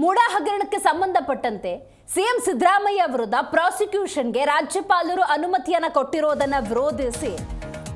ಮೂಡ ಹಗರಣಕ್ಕೆ ಸಂಬಂಧಪಟ್ಟಂತೆ ಸಿಎಂ ಸಿದ್ದರಾಮಯ್ಯ ವಿರುದ್ಧ ಪ್ರಾಸಿಕ್ಯೂಷನ್ಗೆ ರಾಜ್ಯಪಾಲರು ಅನುಮತಿಯನ್ನು ಕೊಟ್ಟಿರೋದನ್ನ ವಿರೋಧಿಸಿ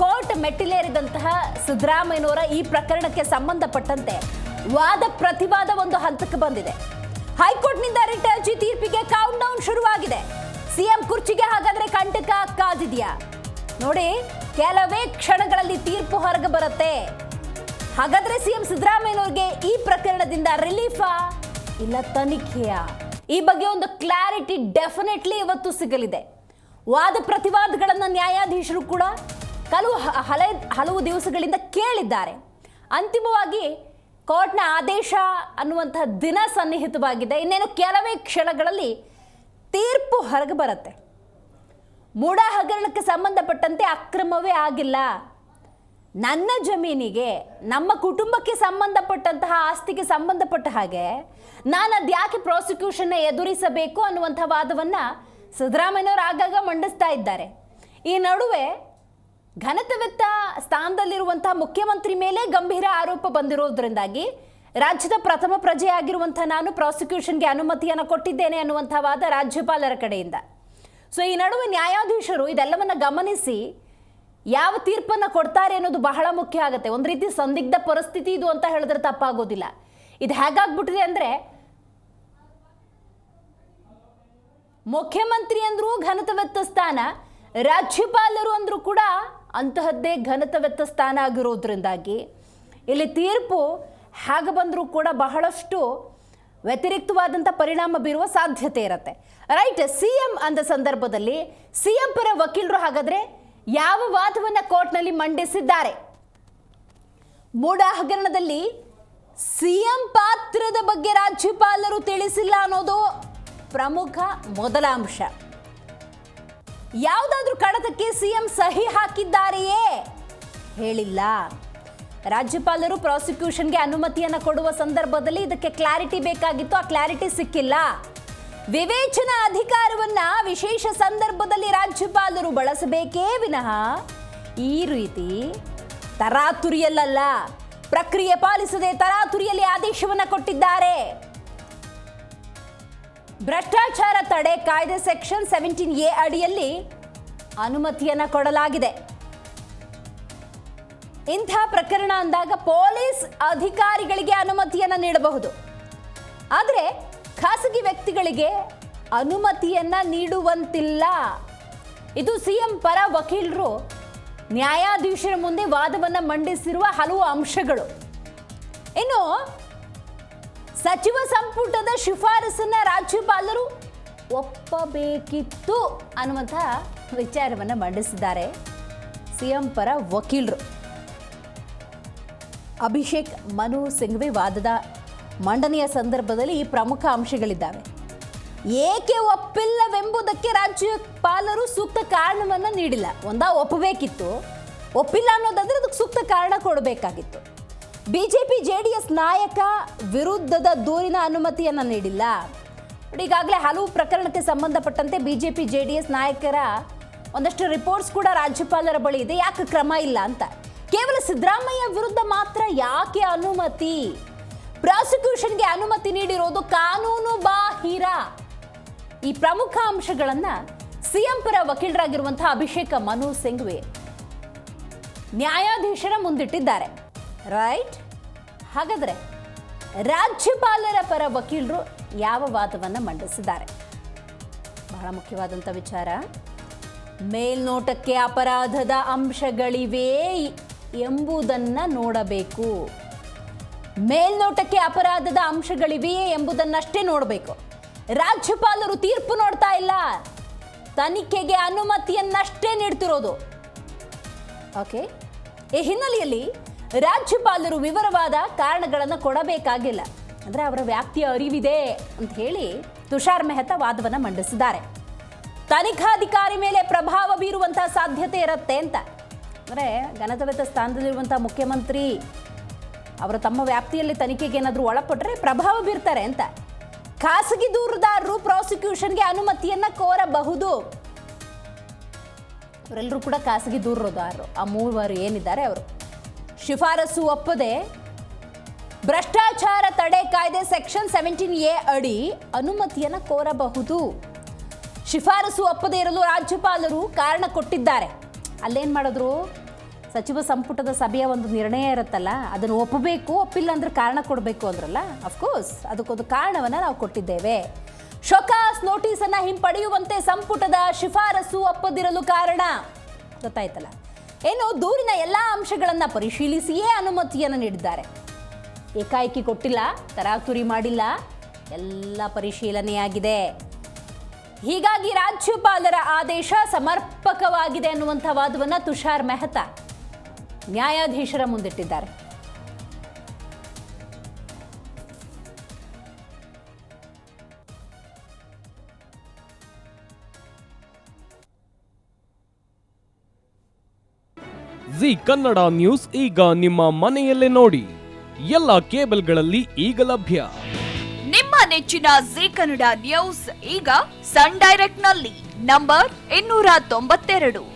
ಕೋರ್ಟ್ ಮೆಟ್ಟಿಲೇರಿದಂತಹ ಸಿದ್ದರಾಮಯ್ಯನವರ ಈ ಪ್ರಕರಣಕ್ಕೆ ಸಂಬಂಧಪಟ್ಟಂತೆ ವಾದ ಪ್ರತಿವಾದ ಒಂದು ಹಂತಕ್ಕೆ ಬಂದಿದೆ. ಹೈಕೋರ್ಟ್ನಿಂದ ರಿಟ್ ಅರ್ಜಿ ತೀರ್ಪಿಗೆ ಕೌಂಟ್ ಡೌನ್ ಶುರುವಾಗಿದೆ. ಸಿಎಂ ಕುರ್ಚಿಗೆ ಹಾಗಾದ್ರೆ ಕಂಟಕ ಕಾದಿದೆಯಾ? ನೋಡಿ, ಕೆಲವೇ ಕ್ಷಣಗಳಲ್ಲಿ ತೀರ್ಪು ಹೊರಗೆ ಬರುತ್ತೆ. ಹಾಗಾದ್ರೆ ಸಿಎಂ ಸಿದ್ದರಾಮಯ್ಯನವ್ರಿಗೆ ಈ ಪ್ರಕರಣದಿಂದ ರಿಲೀಫಾ? ಇಲ್ಲ ತನಿಖೆಯ? ಈ ಬಗ್ಗೆ ಒಂದು ಕ್ಲಾರಿಟಿ ಡೆಫಿನೆಟ್ಲಿ ಇವತ್ತು ಸಿಗಲಿದೆ. ವಾದ ಪ್ರತಿವಾದಗಳನ್ನು ನ್ಯಾಯಾಧೀಶರು ಕೂಡ ಕೆಲವು ಹ- ಹಲೆ ಹಲವು ದಿವಸಗಳಿಂದ ಕೇಳಿದ್ದಾರೆ. ಅಂತಿಮವಾಗಿ ಕೋರ್ಟ್ನ ಆದೇಶ ಅನ್ನುವಂತಹ ದಿನ ಸನ್ನಿಹಿತವಾಗಿದೆ. ಇನ್ನೇನು ಕೆಲವೇ ಕ್ಷಣಗಳಲ್ಲಿ ತೀರ್ಪು ಹೊರಗೆ ಬರುತ್ತೆ. ಮೂಡ ಹಗರಣಕ್ಕೆ ಸಂಬಂಧಪಟ್ಟಂತೆ ಅಕ್ರಮವೇ ಆಗಿಲ್ಲ. ನನ್ನ ಜಮೀನಿಗೆ ನಮ್ಮ ಕುಟುಂಬಕ್ಕೆ ಸಂಬಂಧಪಟ್ಟಂತಹ ಆಸ್ತಿಗೆ ಸಂಬಂಧಪಟ್ಟ ಹಾಗೆ ನಾನು ಅದ್ಯಾಕೆ ಪ್ರಾಸಿಕ್ಯೂಷನ್ನ ಎದುರಿಸಬೇಕು ಅನ್ನುವಂಥ ವಾದವನ್ನು ಸಿದ್ದರಾಮಯ್ಯನವರು ಆಗಾಗ ಮಂಡಿಸ್ತಾ ಇದ್ದಾರೆ. ಈ ನಡುವೆ ಘನತೆವೆತ್ತ ಸ್ಥಾನದಲ್ಲಿರುವಂತಹ ಮುಖ್ಯಮಂತ್ರಿ ಮೇಲೆ ಗಂಭೀರ ಆರೋಪ ಬಂದಿರೋದ್ರಿಂದಾಗಿ ರಾಜ್ಯದ ಪ್ರಥಮ ಪ್ರಜೆಯಾಗಿರುವಂಥ ನಾನು ಪ್ರಾಸಿಕ್ಯೂಷನ್ಗೆ ಅನುಮತಿಯನ್ನು ಕೊಟ್ಟಿದ್ದೇನೆ ಅನ್ನುವಂಥ ವಾದ ರಾಜ್ಯಪಾಲರ ಕಡೆಯಿಂದ. ಸೊ ಈ ನಡುವೆ ನ್ಯಾಯಾಧೀಶರು ಇದೆಲ್ಲವನ್ನ ಗಮನಿಸಿ ಯಾವ ತೀರ್ಪನ್ನು ಕೊಡ್ತಾರೆ ಅನ್ನೋದು ಬಹಳ ಮುಖ್ಯ ಆಗುತ್ತೆ. ಒಂದು ರೀತಿ ಸಂದಿಗ್ಧ ಪರಿಸ್ಥಿತಿ ಇದು ಅಂತ ಹೇಳಿದ್ರೆ ತಪ್ಪಾಗೋದಿಲ್ಲ. ಇದು ಹೇಗಾಗ್ಬಿಟ್ಟಿದೆ ಅಂದರೆ, ಮುಖ್ಯಮಂತ್ರಿ ಅಂದ್ರೂ ಘನತವೆತ್ತ ಸ್ಥಾನ, ರಾಜ್ಯಪಾಲರು ಅಂದ್ರೂ ಕೂಡ ಅಂತಹದ್ದೇ ಘನತವೆತ್ತ ಸ್ಥಾನ ಆಗಿರೋದ್ರಿಂದಾಗಿ ಇಲ್ಲಿ ತೀರ್ಪು ಹೇಗೆ ಬಂದರೂ ಕೂಡ ಬಹಳಷ್ಟು ವ್ಯತಿರಿಕ್ತವಾದಂಥ ಪರಿಣಾಮ ಬೀರುವ ಸಾಧ್ಯತೆ ಇರುತ್ತೆ. ರೈಟ್, ಸಿ ಎಂ ಅಂದ ಸಂದರ್ಭದಲ್ಲಿ ಸಿ ಎಂ ಪರ ವಕೀಲರು ಹಾಗಾದ್ರೆ ಯಾವ ವಾದವನ್ನು ಕೋರ್ಟ್ನಲ್ಲಿ ಮಂಡಿಸಿದ್ದಾರೆ? ಮೂಡ ಹಗರಣದಲ್ಲಿ ಸಿಎಂ ಪಾತ್ರದ ಬಗ್ಗೆ ರಾಜ್ಯಪಾಲರು ತಿಳಿಸಿಲ್ಲ ಅನ್ನೋದು ಪ್ರಮುಖ ಮೊದಲ ಅಂಶ. ಯಾವುದಾದ್ರೂ ಕಡತಕ್ಕೆ ಸಿಎಂ ಸಹಿ ಹಾಕಿದ್ದಾರೆಯೇ? ಹೇಳಿಲ್ಲ. ರಾಜ್ಯಪಾಲರು ಪ್ರಾಸಿಕ್ಯೂಷನ್ಗೆ ಅನುಮತಿಯನ್ನು ಕೊಡುವ ಸಂದರ್ಭದಲ್ಲಿ ಇದಕ್ಕೆ ಕ್ಲಾರಿಟಿ ಬೇಕಾಗಿತ್ತು. ಆ ಕ್ಲಾರಿಟಿ ಸಿಕ್ಕಿಲ್ಲ. ವಿವೇಚನಾ ಅಧಿಕಾರವನ್ನ ವಿಶೇಷ ಸಂದರ್ಭದಲ್ಲಿ ರಾಜ್ಯಪಾಲರು ಬಳಸಬೇಕೇ ವಿನಃ ಈ ರೀತಿ ತರಾತುರಿಯಲ್ಲ ಪ್ರಕ್ರಿಯೆ ಪಾಲಿಸದೆ ತರಾತುರಿಯಲ್ಲಿ ಆದೇಶವನ್ನ ಕೊಟ್ಟಿದ್ದಾರೆ. ಭ್ರಷ್ಟಾಚಾರ ತಡೆ ಕಾಯ್ದೆ ಸೆಕ್ಷನ್ ಸೆವೆಂಟೀನ್ ಎ ಅಡಿಯಲ್ಲಿ ಅನುಮತಿಯನ್ನ ಕೊಡಲಾಗಿದೆ. ಇಂಥ ಪ್ರಕರಣ ಅಂದಾಗ ಪೊಲೀಸ್ ಅಧಿಕಾರಿಗಳಿಗೆ ಅನುಮತಿಯನ್ನ ನೀಡಬಹುದು. ಆದರೆ ಖಾಸಗಿ ವ್ಯಕ್ತಿಗಳಿಗೆ ಅನುಮತಿಯನ್ನ ನೀಡುವಂತಿಲ್ಲ. ಇದು ಸಿಎಂ ಪರ ವಕೀಲರು ನ್ಯಾಯಾಧೀಶರ ಮುಂದೆ ವಾದವನ್ನ ಮಂಡಿಸಿರುವ ಹಲವು ಅಂಶಗಳು. ಇನ್ನು ಸಚಿವ ಸಂಪುಟದ ಶಿಫಾರಸನ್ನ ರಾಜ್ಯಪಾಲರು ಒಪ್ಪಬೇಕಿತ್ತು ಅನ್ನುವಂಥ ವಿಚಾರವನ್ನ ಮಂಡಿಸಿದ್ದಾರೆ ಸಿಎಂ ಪರ ವಕೀಲರು. ಅಭಿಷೇಕ್ ಮನು ಸಿಂಘ್ವಿ ವಾದದ ಮಂಡನೆಯ ಸಂದರ್ಭದಲ್ಲಿ ಈ ಪ್ರಮುಖ ಅಂಶಗಳಿದ್ದಾವೆ. ಏಕೆ ಒಪ್ಪಿಲ್ಲವೆಂಬುದಕ್ಕೆ ರಾಜ್ಯಪಾಲರು ಸೂಕ್ತ ಕಾರಣವನ್ನು ನೀಡಿಲ್ಲ. ಒಂದಾ ಒಪ್ಪಬೇಕಿತ್ತು. ಒಪ್ಪಿಲ್ಲ ಅನ್ನೋದಾದ್ರೆ ಅದಕ್ಕೆ ಸೂಕ್ತ ಕಾರಣ ಕೊಡಬೇಕಾಗಿತ್ತು. ಬಿಜೆಪಿ ಜೆ ಡಿ ಎಸ್ ನಾಯಕ ವಿರುದ್ಧದ ದೂರಿನ ಅನುಮತಿಯನ್ನು ನೀಡಿಲ್ಲ. ನೋಡಿ, ಈಗಾಗಲೇ ಹಲವು ಪ್ರಕರಣಕ್ಕೆ ಸಂಬಂಧಪಟ್ಟಂತೆ B J P J D S ನಾಯಕರ ಒಂದಷ್ಟು ರಿಪೋರ್ಟ್ಸ್ ಕೂಡ ರಾಜ್ಯಪಾಲರ ಬಳಿ ಇದೆ. ಯಾಕೆ ಕ್ರಮ ಇಲ್ಲ ಅಂತ. ಕೇವಲ ಸಿದ್ದರಾಮಯ್ಯ ವಿರುದ್ಧ ಮಾತ್ರ ಯಾಕೆ ಅನುಮತಿ? ಪ್ರಾಸಿಕ್ಯೂಷನ್ಗೆ ಅನುಮತಿ ನೀಡಿರೋದು ಕಾನೂನು ಬಾಹಿರ. ಈ ಪ್ರಮುಖ ಅಂಶಗಳನ್ನ ಸಿಎಂ ಪರ ವಕೀಲರಾಗಿರುವಂತಹ ಅಭಿಷೇಕ ಮನು ಸಿಂಘ್ವಿ ನ್ಯಾಯಾಧೀಶರ ಮುಂದಿಟ್ಟಿದ್ದಾರೆ. ರೈಟ್? ಹಾಗಾದ್ರೆ ರಾಜ್ಯಪಾಲರ ಪರ ವಕೀಲರು ಯಾವ ವಾದವನ್ನು ಮಂಡಿಸಿದ್ದಾರೆ? ಬಹಳ ಮುಖ್ಯವಾದಂಥ ವಿಚಾರ. ಮೇಲ್ನೋಟಕ್ಕೆ ಅಪರಾಧದ ಅಂಶಗಳಿವೆ ಎಂಬುದನ್ನು ನೋಡಬೇಕು. ಮೇಲ್ನೋಟಕ್ಕೆ ಅಪರಾಧದ ಅಂಶಗಳಿವೆಯೇ ಎಂಬುದನ್ನಷ್ಟೇ ನೋಡಬೇಕು. ರಾಜ್ಯಪಾಲರು ತೀರ್ಪು ನೋಡ್ತಾ ಇಲ್ಲ. ತನಿಖೆಗೆ ಅನುಮತಿಯನ್ನಷ್ಟೇ ನೀಡ್ತಿರೋದು. ಓಕೆ. ಈ ಹಿನ್ನೆಲೆಯಲ್ಲಿ ರಾಜ್ಯಪಾಲರು ವಿವರವಾದ ಕಾರಣಗಳನ್ನು ಕೊಡಬೇಕಾಗಿಲ್ಲ. ಅಂದರೆ ಅವರ ವ್ಯಾಪ್ತಿಯ ಅರಿವಿದೆ ಅಂತ ಹೇಳಿ ತುಷಾರ್ ಮೆಹ್ತಾ ವಾದವನ್ನು ಮಂಡಿಸಿದ್ದಾರೆ. ತನಿಖಾಧಿಕಾರಿ ಮೇಲೆ ಪ್ರಭಾವ ಬೀರುವಂತಹ ಸಾಧ್ಯತೆ ಇರುತ್ತೆ ಅಂತ. ಅಂದರೆ ಘನತವೆತ್ತ ಸ್ಥಾನದಲ್ಲಿರುವಂಥ ಮುಖ್ಯಮಂತ್ರಿ ಅವರು ತಮ್ಮ ವ್ಯಾಪ್ತಿಯಲ್ಲಿ ತನಿಖೆಗೆ ಏನಾದರೂ ಒಳಪಟ್ಟರೆ ಪ್ರಭಾವ ಬೀರ್ತಾರೆ ಅಂತ. ಖಾಸಗಿ ದೂರುದಾರರು ಪ್ರಾಸಿಕ್ಯೂಷನ್ಗೆ ಅನುಮತಿಯನ್ನ ಕೋರಬಹುದು. ಅವರೆಲ್ಲರೂ ಕೂಡ ಖಾಸಗಿ ದೂರುದಾರರು. ಆ ಮೂವರು ಏನಿದ್ದಾರೆ ಅವರು? ಶಿಫಾರಸು ಒಪ್ಪದೆ ಭ್ರಷ್ಟಾಚಾರ ತಡೆ ಕಾಯ್ದೆ ಸೆಕ್ಷನ್ ಸೆವೆಂಟೀನ್ ಎ ಅಡಿ ಅನುಮತಿಯನ್ನು ಕೋರಬಹುದು. ಶಿಫಾರಸು ಒಪ್ಪದೇ ಇರಲು ರಾಜ್ಯಪಾಲರು ಕಾರಣ ಕೊಟ್ಟಿದ್ದಾರೆ. ಅಲ್ಲೇನು ಮಾಡಿದ್ರು? ಸಚಿವ ಸಂಪುಟದ ಸಭೆಯ ಒಂದು ನಿರ್ಣಯ ಇರುತ್ತಲ್ಲ, ಅದನ್ನು ಒಪ್ಪಬೇಕು, ಒಪ್ಪಿಲ್ಲ ಅಂದ್ರೆ ಕಾರಣ ಕೊಡಬೇಕು ಅಂದ್ರಲ್ಲ? ಅಫ್ಕೋರ್ಸ್ ಅದಕ್ಕೊಂದು ಕಾರಣವನ್ನು ನಾವು ಕೊಟ್ಟಿದ್ದೇವೆ. ಶೊಕಾಸ್ ನೋಟಿಸನ್ನು ಹಿಂಪಡೆಯುವಂತೆ ಸಂಪುಟದ ಶಿಫಾರಸು ಒಪ್ಪದಿರಲು ಕಾರಣ? ಗೊತ್ತಾಯ್ತಲ್ಲ. ಏನು ದೂರಿನ ಎಲ್ಲ ಅಂಶಗಳನ್ನು ಪರಿಶೀಲಿಸಿಯೇ ಅನುಮತಿಯನ್ನು ನೀಡಿದ್ದಾರೆ. ಏಕಾಏಕಿ ಕೊಟ್ಟಿಲ್ಲ, ತರಾತುರಿ ಮಾಡಿಲ್ಲ, ಎಲ್ಲ ಪರಿಶೀಲನೆಯಾಗಿದೆ. ಹೀಗಾಗಿ ರಾಜ್ಯಪಾಲರ ಆದೇಶ ಸಮರ್ಪಕವಾಗಿದೆ ಅನ್ನುವಂಥ ವಾದವನ್ನು ತುಷಾರ್ ಮೆಹ್ತಾ ನ್ಯಾಯಾಧೀಶರ ಮುಂದಿಟ್ಟಿದ್ದಾರೆ. ಜಿ ಕನ್ನಡ ನ್ಯೂಸ್ ಈಗ ನಿಮ್ಮ ಮನೆಯಲ್ಲೇ ನೋಡಿ. ಎಲ್ಲ ಕೇಬಲ್ಗಳಲ್ಲಿ ಈಗ ಲಭ್ಯ. ನಿಮ್ಮ ನೆಚ್ಚಿನ ಜಿ ಕನ್ನಡ ನ್ಯೂಸ್ ಈಗ ಸನ್ ಡೈರೆಕ್ಟ್ನಲ್ಲಿ ನಂಬರ್ ಇನ್ನೂರ ತೊಂಬತ್ತೆರಡು.